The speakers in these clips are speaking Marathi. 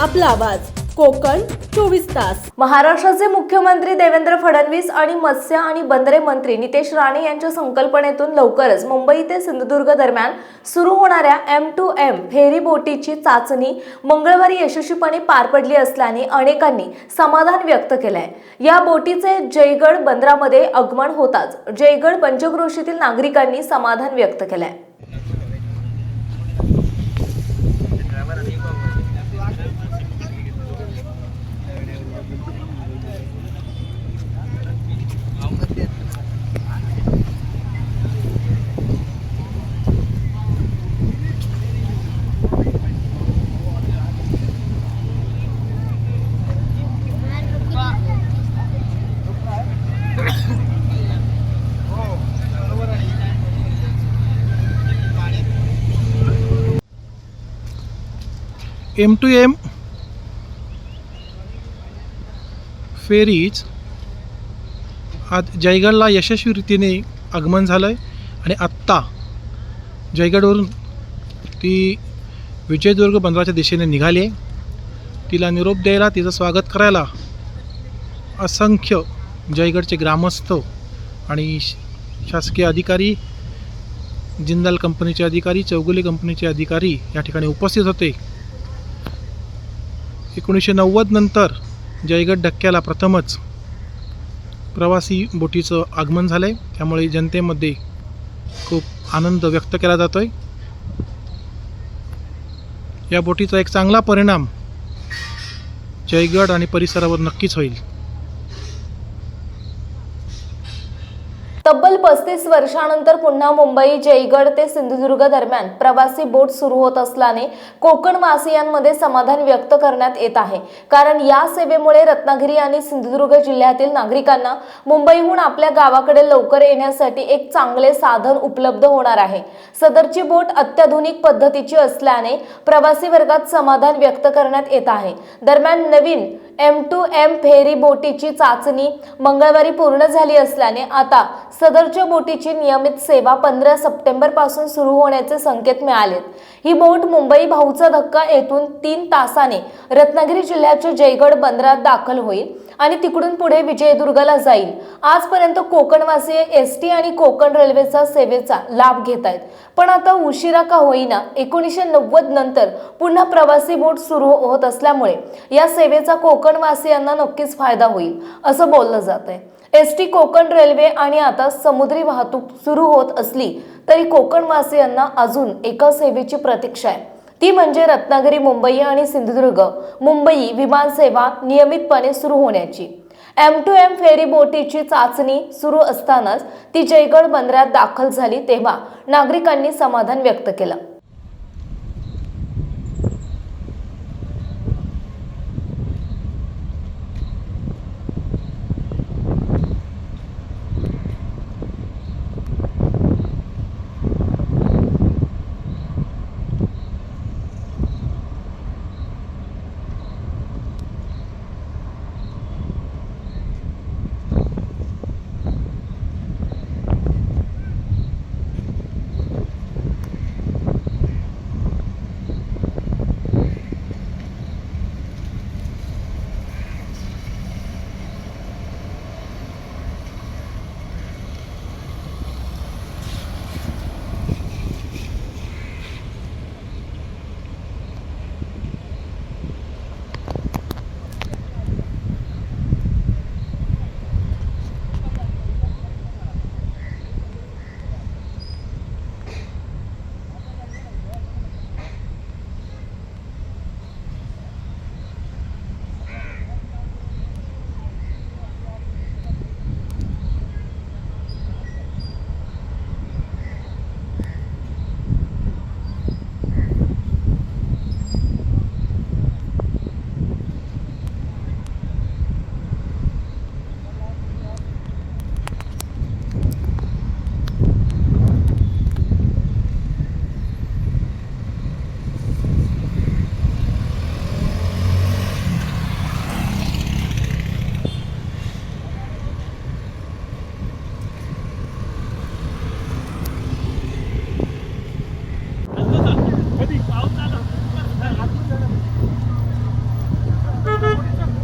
आपला आवाज. कोकण चोवीस तास. महाराष्ट्राचे मुख्यमंत्री देवेंद्र फडणवीस आणि मत्स्य आणि बंदरे मंत्री नितेश राणे यांच्या संकल्पनेतून लवकरच मुंबई ते सिंधुदुर्ग दरम्यान सुरू होणाऱ्या एम टू एम फेरी बोटीची चाचणी मंगळवारी यशस्वीपणे पार पडली असल्याने अनेकांनी समाधान व्यक्त केलंय. या बोटीचे जयगड बंदरामध्ये आगमन होताच जयगड पंचक्रोशीतील नागरिकांनी समाधान व्यक्त केलंय. M two M ferries. आज जयगडला यशस्वी रीतीने आगमन झालं आहे आणि आत्ता जयगडवरून ती विजयदुर्ग बंदराच्या दिशेने निघाली आहे. तिला निरोप द्यायला तिचं स्वागत करायला असंख्य जयगडचे ग्रामस्थ आणि श- शासकीय अधिकारी जिंदाल कंपनीचे अधिकारी चौगुले कंपनीचे अधिकारी या ठिकाणी उपस्थित होते. एकोणीसशे नव्वद नंतर जयगड डक्क्याला प्रथमच प्रवासी बोटीचं आगमन झालं आहे त्यामुळे जनतेमध्ये खूप आनंद व्यक्त केला जातो आहे या बोटीचा एक चांगला परिणाम जयगड आणि परिसरावर नक्कीच होईल. तब्बल पस्तीस वर्षानंतर पुन्हा मुंबई जयगड ते सिंधुदुर्ग दरम्यान प्रवासी बोट सुरू होत असल्याने कोकणवासियांमध्ये समाधान व्यक्त करण्यात येत आहे. कारण या सेवेमुळे रत्नागिरी आणि सिंधुदुर्ग जिल्ह्यातील नागरिकांना मुंबईहून आपल्या गावाकडे लवकर येण्यासाठी एक चांगले साधन उपलब्ध होणार आहे. सदरची बोट अत्याधुनिक पद्धतीची असल्याने प्रवासी वर्गात समाधान व्यक्त करण्यात येत आहे. दरम्यान नवीन एम टू एम फेरी बोटीची चाचणी मंगळवारी पूर्ण झाली असल्याने आता सदरच्या बोटीची नियमित सेवा पंधरा सप्टेंबरपासून सुरू होण्याचे संकेत मिळालेत. ही बोट मुंबई भाऊचा धक्का येथून तीन तासाने रत्नागिरी जिल्ह्याच्या जयगड बंदरात दाखल होईल आणि तिकडून पुढे विजयदुर्गला जाईल. आजपर्यंत कोकणवासीय एस टी आणि कोकण रेल्वेचा सेवेचा लाभ घेत आहेत. पण आता उशिरा का होईना एकोणीसशे नव्वद नंतर पुन्हा प्रवासी बोट सुरू होत असल्यामुळे या सेवेचा कोकणवासियांना नक्कीच फायदा होईल असं बोललं जात आहे एस टी कोकण रेल्वे आणि आता समुद्री वाहतूक सुरू होत असली तरी कोकणवासियांना अजून एका सेवेची प्रतीक्षा आहे. ती म्हणजे रत्नागिरी मुंबई आणि सिंधुदुर्ग. मुंबई विमानसेवा नियमितपणे सुरू होण्याची. एम टू एम फेरी बोटीची चाचणी सुरू असतानाच ती जयगड बंदरात दाखल झाली तेव्हा नागरिकांनी समाधान व्यक्त केलं.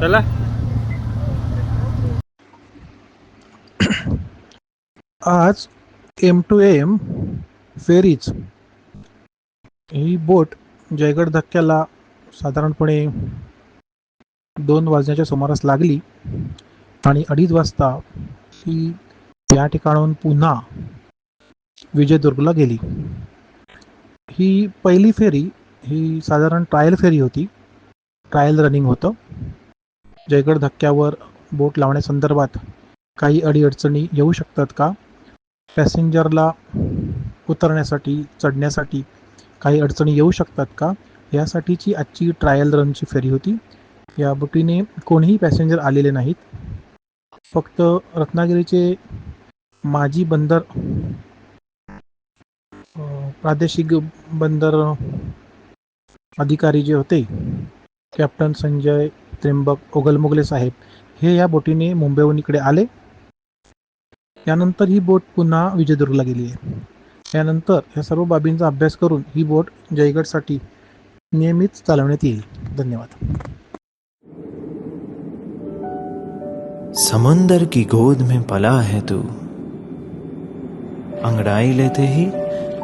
चला. आज एम टू एम फेरीज ही बोट जयगड धक्क्याला साधारणपणे दोन वाजण्याच्या सुमारास लागली आणि अडीच वाजता ती त्या ठिकाणाहून पुन्हा विजयदुर्गला गेली. ही पहिली फेरी ही साधारण ट्रायल फेरी होती. ट्रायल रनिंग होतं. जयगड धक्क्यावर बोट लावण्यासंदर्भात काही अडीअडचणी येऊ शकतात का? पॅसेंजरला उतरण्यासाठी चढण्यासाठी काही अडचणी येऊ शकतात का? यासाठीची आजची ट्रायल रनची फेरी होती. या बोटीने कोणीही पॅसेंजर आलेले नाहीत. फक्त रत्नागिरीचे माजी बंदर प्रादेशिक बंदर अधिकारी जे होते कॅप्टन संजय त्र्यंबक ओगलमोगले साहेब हे या बोटीने मुंबईहून इकडे आले. यानंतर ही बोट पुन्हा विजयदुर्गला गेली आहे. यानंतर या सर्व बाबींचा अभ्यास करून ही बोट जयगडसाठी नियमित चालवण्यात येईल. धन्यवाद. समंदर की गोद में पला है तू। अंगड़ाई लेते ही